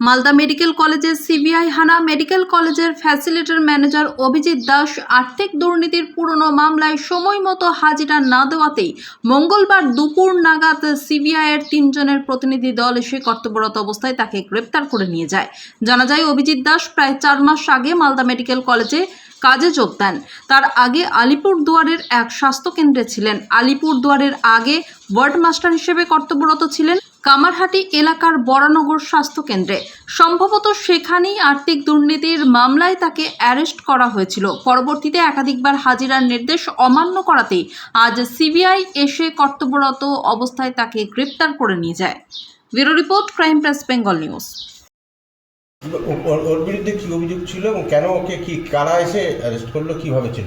Malda medical কলেজের CBI হানা medical কলেজের ফ্যাসিলিটির ম্যানেজার অভিজিৎ দাস আর্থিক দুর্নীতির পুরনো মামলায় সময় মতো হাজিরা না দেওয়াতেই মঙ্গলবার দুপুর নাগাদ সিবিআইয়ের তিনজনের প্রতিনিধি দল এসে কর্তব্যরত অবস্থায় তাকে গ্রেপ্তার করে নিয়ে যায়। জানা যায়, অভিজিৎ দাস প্রায় চার মাস আগে মালদা মেডিকেল কলেজে কাজে যোগ দেন। তার আগে আলিপুর দুয়ারের এক স্বাস্থ্যকেন্দ্রে ছিলেন। আলিপুর দুয়ারের আগে ওয়ার্ড মাস্টার হিসেবে কর্তব্যরত ছিলেন। কামারহাটি এলাকার বরানগর স্বাস্থ্যকেন্দ্রে। সম্ভবত সেখানেই আর্থিক দুর্নীতির মামলায় তাকে অ্যারেস্ট করা হয়েছিল। পরবর্তীতে একাধিকবার হাজিরার নির্দেশ অমান্য করাতেই আজ সিবিআই এসে কর্তব্যরত অবস্থায় তাকে গ্রেপ্তার করে নিয়ে যায়। Bureau report crime press Bengal news. ওর ওর বিরুদ্ধে কি অভিযোগ ছিল এবং কেন ওকে কি কারা এসে অ্যারেস্ট করল কীভাবে ছিল?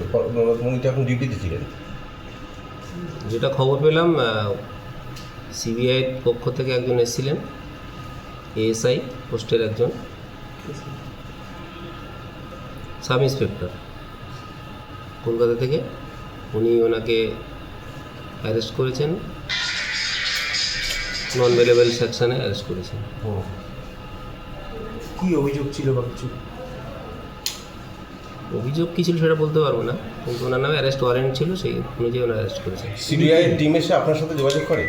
উনি তো এখন ডিউটিতে ছিলেন। যেটা খবর পেলাম সিবিআই পক্ষ থেকে একজন এসেছিলেন এএসআই পোস্টের একজন। Sub inspector. কলকাতা থেকে উনি ওনাকে অ্যারেস্ট করেছেন। নন ভেলেবেল সেকশনে অ্যারেস্ট করেছেন। কি অভিযোগ ছিল বা কিছু? অভিযোগ কী ছিল সেটা বলতে পারব না কিন্তু ওনার নামে অ্যারেস্ট ওয়ারেন্ট ছিল সেই অনুযায়ী ওনার অ্যারেস্ট করেছেন। সিবিআই টিম এসে আপনার সাথে যোগাযোগ করে?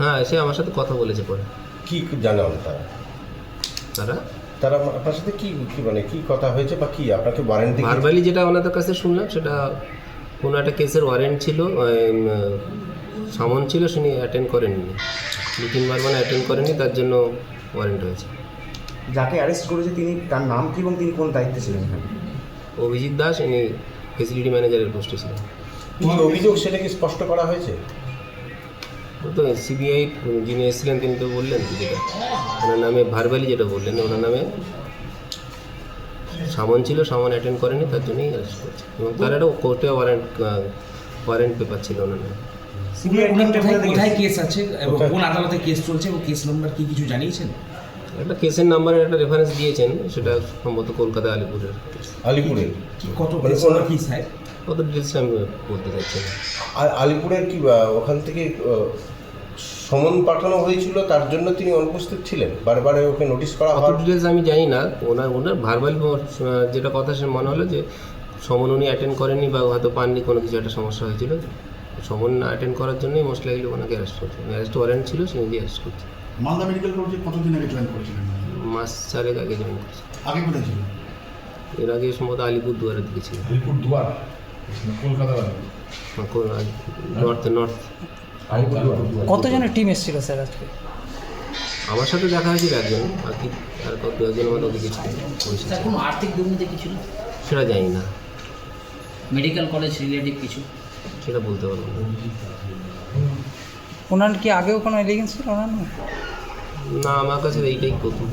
হ্যাঁ সে আমার সাথে কথা বলেছে পরে। কি জানান তারা? তারা তারা আপনার সাথে কি কি মানে কি কথা হয়েছে বা কি? আপনাকে ওয়ারেন্ট ভার্বালি যেটা ওনাদের কাছে শুনলাম সেটা কোনো একটা কেসের ওয়ারেন্ট ছিল সামন ছিল তিনি অ্যাটেন্ড করেননি। দু তিনবার মানে অ্যাটেন্ড করেনি তার জন্য ওয়ারেন্ট হয়েছে। যাকে অ্যারেস্ট করেছে তিনি তার নাম কি এবং তিনি কোন দায়িত্বে ছিলেন অভিজিৎ দাস ইনি ফেসিলিটি ম্যানেজারের পোস্টে ছিলেন। অভিযোগ সেটা কি স্পষ্ট করা হয়েছে? তো সিবিআই যিনি এসেছিলেন তিনি তো বললেন যেটা? ওনার নামে ভার্বালি যেটা বললেন ওনার নামে সামন ছিল সামন অ্যাটেন্ড করেনি তার জন্যই অ্যারেস্ট করেছে। এবং তার একটা কোর্টে ওয়ারেন্ট ওয়ারেন্ট পেপার ছিল ওনার নামে। কোথায়? কেস আছে? এবং? কোন আদালতে কেস চলছে এবং কেস নাম্বার কি কিছু জানিয়েছেন? একটা কেসের নাম্বারের একটা রেফারেন্স দিয়েছেন সেটা সম্ভবত কলকাতা আলিপুরের আলিপুরের? কত মানে কেস কি স্যার? কত ডিটেলস আমি বলতে চাইছি? না আ- আলিপুরের কি ওখান থেকে সমন পাঠানো হয়েছিল তার জন্য তিনি অনুপস্থিত ছিলেন? বারবার ওকে নোটিশ করা হয়? ডিটেলস আমি জানি না। ওনার ওনার ভার্বাল যেটা কথা সে মনে হলো যে সমন উনি অ্যাটেন্ড করেননি বা হয়তো পাননি কোনো কিছু একটা সমস্যা হয়েছিল। সমন না অ্যাটেন্ড করার জন্যই মোস্ট লাইকলি ওনাকে অ্যারেস্ট করছে অ্যারেস্ট ওয়ারেন্ট ছিল সে নিজে অ্যারেস্ট করছে মালদা মেডিকেল কলেজে কতদিন আগে জয়েন করেছিলেন? মাস চারেক আগে জয়েন করছে। আগে কোথায় ছিল এর আগে সম্ভবত আলিপুর দুয়ারের দিকে ছিল Alipurduar Kolkata north north কতজনের টিম এসেছিল স্যার আজকে? আমার সাথে দেখা হয়েছিল একজন বাকি আর কত দু একজনের মতো ওদিকে ছিল কোনো আর্থিক দুর্নীতি কিছু? না সেটা জানি না। মেডিকেল কলেজ রিলেটিভ কিছু? সেটা বলতে পারব না। ওনার কি আগেও কোনো এলিগেন্স ছিল ওনার? নামে? না আমার কাছে এইটাই প্রথম।